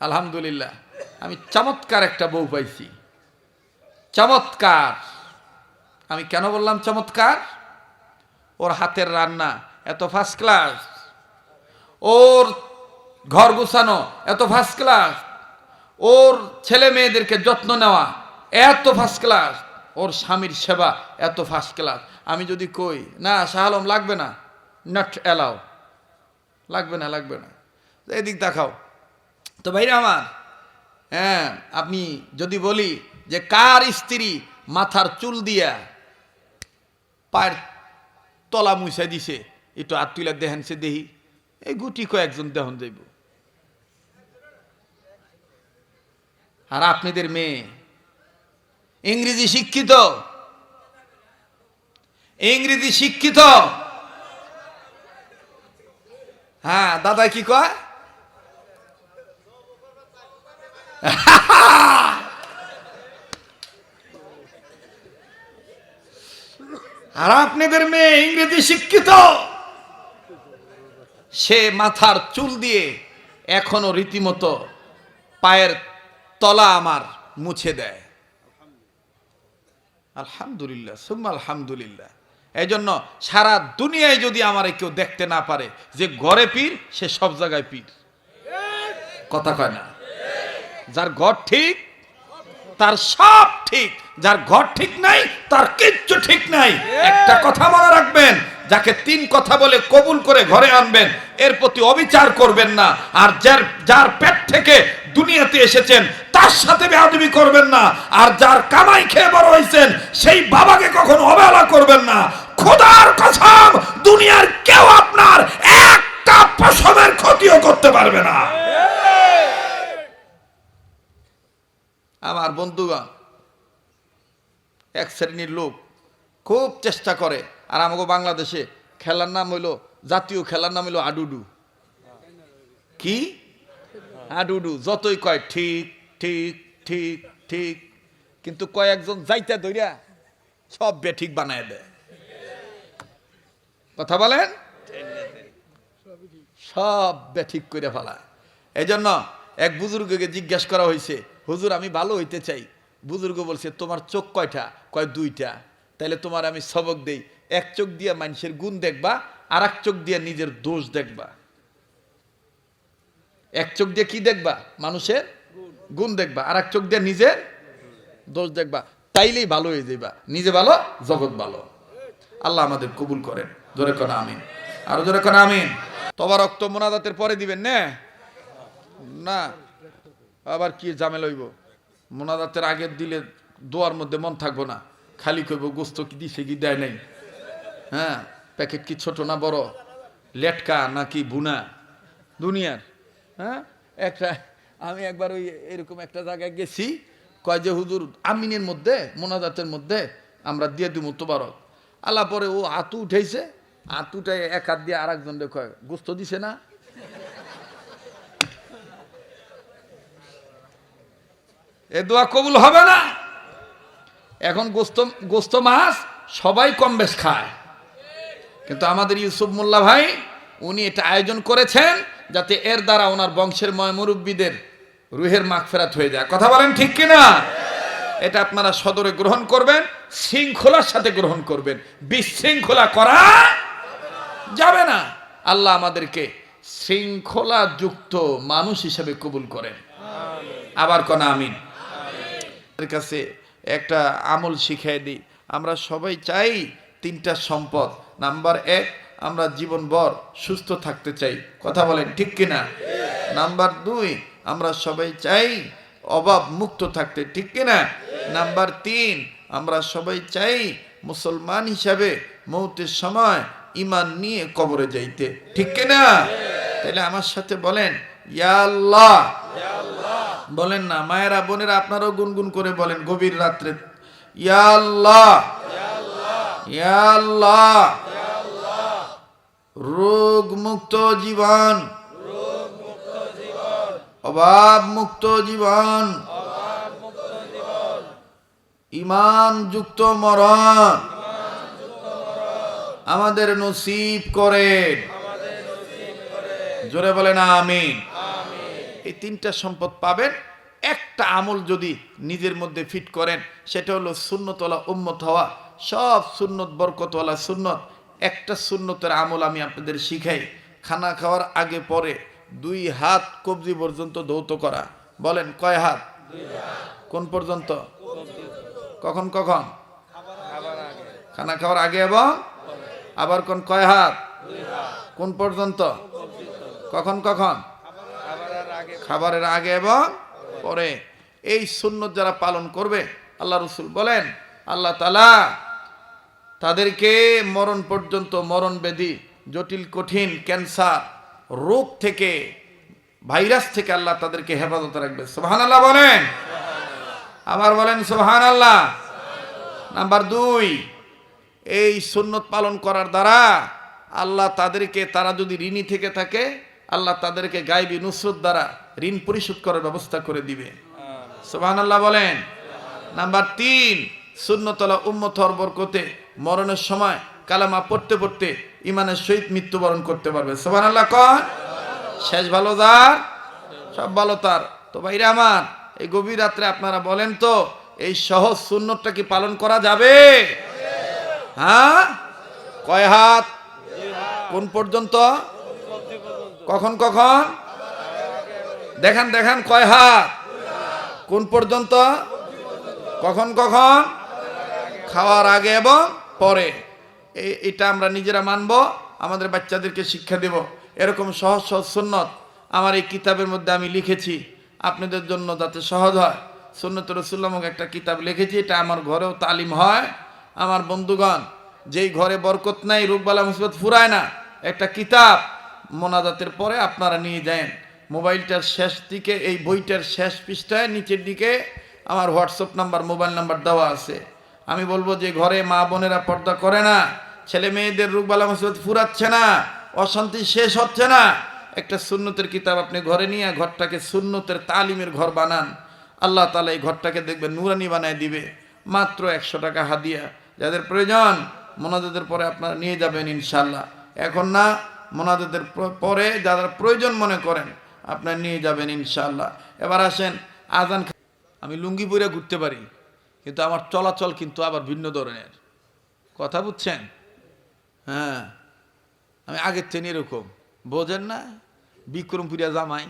আলহামদুলিল্লাহ, আমি চমৎকার একটা বউ পাইছি। চমৎকার। আমি কেন বললাম চমৎকার? ওর হাতের রান্না এত ফার্স্ট ক্লাস ওর ঘর গুছানো এত ফার্স্ট ক্লাস ওর ছেলে মেয়েদেরকে যত্ন নেওয়া এত ফার্স্ট ক্লাস ওর স্বামীর সেবা এত ফার্স্ট ক্লাস আমি যদি কই, না, শাহ আলম লাগবে না নট অ্যালাও লাগবে না লাগবে না। এদিক দেখাও। তো ভাইরা আমার হ্যাঁ আপনি যদি বলি যে কার স্ত্রী মাথার চুল দিয়া পায়ের তলা মুছে দিছে, একটু আর দেহেন সে দেহি এই গুটি কয়েকজন দেহন যাইব। আর আপনাদের মেয়ে, ইংরেজি শিক্ষিত ইংরেজি শিক্ষিত। হ্যাঁ দাদা কি কয়? আর আপনাদের মেয়ে ইংরেজি শিক্ষিত। সে মাথার চুল দিয়ে এখনও রীতিমতো পায়ের তলা আমার মুছে দেয়। আলহামদুলিল্লাহ, সুম্মা আলহামদুলিল্লাহ। এই জন্য সারা দুনিয়ায় যদি আমার কেউ দেখতে না পারে যে ঘরে পীর, সে সব জায়গায় পীর। কথা কয় না। যার ঘর ঠিক, তার সব ঠিক। যার ঘর ঠিক নাই, তার কিচ্ছু ঠিক নাই। একটা কথা মনে রাখবেন, যাকে তিন কথা বলে কবুল করে ঘরে আনবেন, এর প্রতি অবিচার করবেন না। আর যার যার পেট থেকে দুনিয়াতে এসেছেন, তার সাথে বেয়াদবি করবেন না। আর যার কামাই খেয়ে বড় হয়েছেন, সেই বাবাকে কখনো অবহেলা করবেন না। খোদার কসম, দুনিয়ার কেউ আপনার একটা পশমের ক্ষতিও করতে পারবে না। আমার বন্ধুগণ, এক শ্রেণির লোক খুব চেষ্টা করে আর আমাকে বাংলাদেশে খেলার নাম হইল, জাতীয় খেলার নাম হইল আডুডু। কি? আডুডু, যতই কয় ঠিক ঠিক ঠিক ঠিক, কিন্তু কয়েকজন যাইতে ধইরা সব বেঠিক বানায় দেয়। কথা বলেন? সব বেঠিক করে ফেলায়। এই জন্য এক বুজুর্গকে জিজ্ঞেস করা হয়েছে হুজুর, আমি ভালো হইতে চাই। বুজুর্গ বলছে, তোমার চোখ কয়টা? কয়, দুইটা। তাইলে তোমার আমি সবক দেই। এক চোখ দিয়ে মানুষের গুণ দেখবা আর এক চোখ দিয়ে নিজের দোষ দেখবা। এক চোখ দিয়ে কি দেখবা? মানুষের গুণ দেখবা। আর এক চোখ দিয়ে নিজের দোষ দেখবা। তাইলেই ভালো হয়ে যাইবা। নিজে ভালো, জগৎ ভালো। আল্লাহ আমাদের কবুল করেন। জোরে কোন, আমিন। আরও জোরে কোন, আমিন। তবা রক্ত মোনাজাতের পরে দিবেন, না? না। আবার কি জামেল হইব? মোনাজাতের আগে দিলে দোয়ার মধ্যে মন থাকব না। খালি কইব গোস্ত কি দিছে কি দেয় নাই। হ্যাঁ প্যাকেট কি ছোট না বড়? লেটকা নাকি বুনা দুনিয়ার হ্যাঁ? একটা, আমি একবার ওই এরকম একটা জায়গায় গেছি, কয় যে, হুজুর, আমিনের মধ্যে, মোনাজাতের মধ্যে আমরা দিয়ে দিব তোবারক। আল্লাহ পরে ও আতু উঠেছে আতুটাই এক হাত দিয়ে আর একজন কয়, গোস্ত দিছে না? এ দোয়া কবুল হবে না। এখন গোস্ত গোস্ত মাছ সবাই কম বেশ খায়। কিন্তু আমাদের ইউসুফ মোল্লা ভাই, উনি এটা আয়োজন করেছেন যাতে এর দ্বারা ওনার বংশের ময় মুরব্বীদের রুহের মাখ ফেরাত হয়ে যায়। কথা বলেন ঠিক কিনা? এটা আপনারা সদরে গ্রহণ করবেন, শৃঙ্খলার সাথে গ্রহণ করবেন। বিশৃঙ্খলা করা যাবে না। আল্লাহ আমাদেরকে শৃঙ্খলা যুক্ত মানুষ হিসেবে কবুল করেন। আবার কোন আমিন। কাছে একটা আমল শিখাই দিই। আমরা সবাই চাই তিনটা সম্পদ। নাম্বার এক, আমরা জীবনভর সুস্থ থাকতে চাই। কথা বলেন ঠিক কিনা? নাম্বার দুই, আমরা সবাই চাই অভাব মুক্ত থাকতে। ঠিক কিনা? নাম্বার তিন, আমরা সবাই চাই মুসলমান হিসাবে মৌতের সময় ইমান নিয়ে কবরে যাইতে। ঠিক কিনা? তাহলে আমার সাথে বলেন, ইয়া আল্লাহ বলেন না, মায়েরা, বোনেরা, আপনারাও গুনগুন করে বলেন গভীর রাত্রে। ইয়া ইয়া আল্লাহ! রোগ মুক্ত জীবন। অভাব মুক্ত জীবন। ইমান যুক্ত মরণ। আমাদের নসিব করেন। জোরে বলেন, আমিন। এই তিনটা সম্পদ পাবেন। একটা আমল যদি নিজের মধ্যে ফিট করেন, সেটা হলো শূন্যতলা উম্মত হওয়া। সব সুন্নত, বরকতওয়ালা সুন্নত। একটা সুন্নতের আমল আমি আপনাদের শিখাই। খানা খাওয়ার আগে পরে দুই হাত কবজি পর্যন্ত ধৌত করা। বলেন, কয় হাত? কোন পর্যন্ত? কখন কখন? খানা খাওয়ার আগে এবং আবার কোন, কয় হাত? কোন পর্যন্ত? কখন কখন? খাবারের আগে এবং পরে। এই সুন্নত যারা পালন করবে, আল্লাহ রসুল বলেন, আল্লাহ তালা তাদেরকে মরণ পর্যন্ত মরণ ব্যাধি, জটিল, কঠিন, ক্যান্সার, রোগ থেকে, ভাইরাস থেকে আল্লাহ তাদেরকে হেফাজত রাখবে সোহান আল্লাহ বলেন। আবার বলেন সোহান আল্লাহ নাম্বার দুই, এই সুন্নত পালন করার দ্বারা আল্লাহ তাদেরকে, তারা যদি ঋণী থেকে থাকে, আল্লাহ তাদেরকে গাইবি নুসরত দ্বারা ঋণ পরিশোধ করার ব্যবস্থা করে দিবে। সোহান আল্লাহ বলেন। নাম্বার তিন শূন্যতলা উম্মত হওয়ার বরকতে মরণের সময় কালামা পড়তে পড়তে ইমানের সহিত মৃত্যুবরণ করতে পারবে। সোহান আল্লাহ কন শেষ ভালো যার? সব ভালো তার। তো ভাইরা আমার এই গভীর রাত্রে আপনারা বলেন তো এই সহজ সুন্নতটা কি পালন করা যাবে? হ্যাঁ? কয় হাত? কোন পর্যন্ত? কখন কখন? দেখান দেখান, কয় হাত? কোন পর্যন্ত? কখন কখন? খাওয়ার আগে এবং পরে। এটা আমরা নিজেরা মানব, আমাদের বাচ্চাদেরকে শিক্ষা দেব। এরকম সহজ সহজ সুন্নত আমার এই কিতাবের মধ্যে আমি লিখেছি। আপনাদের জন্য যাতে সহজ হয়। সুন্নত রসুল্লামক একটা কিতাব লিখেছি, এটা আমার ঘরেও তালিম হয়। আমার বন্ধুগণ, যেই ঘরে বরকত নাই, রোগবালা, মুসিবত ফুরায় না, একটা কিতাব মোনাজাতের পরে আপনারা নিয়ে যান। মোবাইলটার শেষ দিকে, এই বইটার শেষ পৃষ্ঠায় নিচের দিকে আমার হোয়াটসঅ্যাপ নাম্বার, মোবাইল নাম্বার দেওয়া আছে। আমি বলব যে ঘরে মা বোনেরা পর্দা করে না, ছেলে মেয়েদের রোগবালা মুসিবত ফুরাচ্ছে না, অশান্তি শেষ হচ্ছে না। একটা সুন্নতের কিতাব আপনি ঘরে নিয়ে ঘরটাকে সুন্নতের তালিমের ঘর বানান। আল্লাহ তালা এই ঘরটাকে দেখবে নুরানি বানায় দিবে। মাত্র একশো টাকা হাদিয়া। যাদের প্রয়োজন, মোনাজাতের পরে আপনারা নিয়ে যাবেন ইনশাল্লাহ এখন না, মোনাজাতের পরে যারা প্রয়োজন মনে করেন আপনারা নিয়ে যাবেন ইনশাল্লাহ এবার আসেন, আজান আমি লুঙ্গি পরে ঘুরতে পারি, কিন্তু আমার চলাচল কিন্তু আবার ভিন্ন ধরনের। কথা বুঝছেন? হ্যাঁ আমি আগের থেকে এরকম বোঝেন না? বিক্রমপুরিয়া জামাই।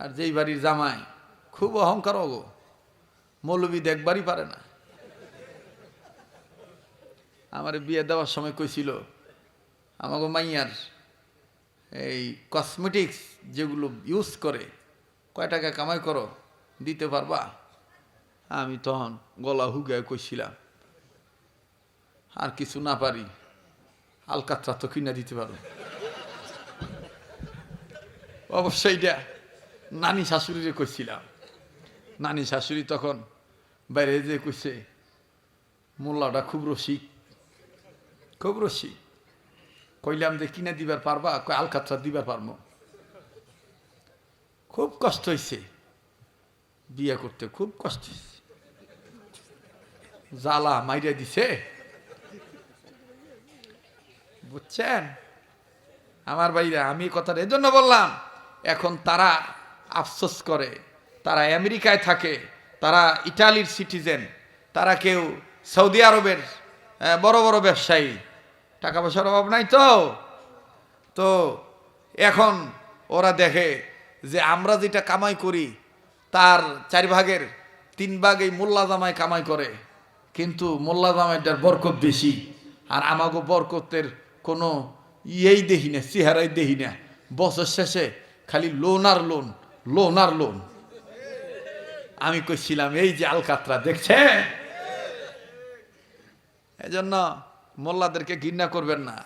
আর যেই বাড়ির জামাই, খুব অহংকার অগো। মৌলবী দেখবারই পারে না। আমার বিয়ে দেওয়ার সময় কইছিল আমাকে মাইয়ার এই কসমেটিক্স যেগুলো ইউজ করে, কয় টাকা কামাই করো? দিতে পারবা? আমি তখন গলা হুগায় কইছিলাম, আর কিছু না পারি, আলকাতরা তো কিনা দিতে পারো। অবশ্যই এটা নানি শাশুড়িরে কইছিলাম। নানি শাশুড়ি তখন বাইরে যে কইছে, মোল্লাটা খুব রসিক খুব রসিক। কইলাম যে কিনে দিবার পারবা? কয়, আলকাতরা দিবার পারব খুব কষ্ট হয়েছে বিয়ে করতে খুব কষ্ট হয়েছে জ্বালা মাইরা দিছে। বুঝছেন? আমার ভাইরা, আমি কথাটা এজন্য বললাম, এখন তারা আফসোস করে, তারা আমেরিকায় থাকে, তারা ইটালির সিটিজেন, তারা কেউ সৌদি আরবের বড় বড় ব্যবসায়ী টাকা পয়সার অভাব নাই তো? তো এখন ওরা দেখে যে আমরা যেটা কামাই করি, তার চার ভাগের তিন ভাগ এই মোল্লা জামাই কামাই করে। কিন্তু মোল্লা জামাইটার বরকত বেশি আর আমাকে বরকতের কোনো ইয়েই দেখি না, চেহারাই দেখি না। বছর শেষে খালি লোন আর লোন লোন আর লোন। আমি কইছিলাম, এই যে আলকাতরা দেখছে এজন্য মোল্লাদেরকে ঘৃণা করবেন না।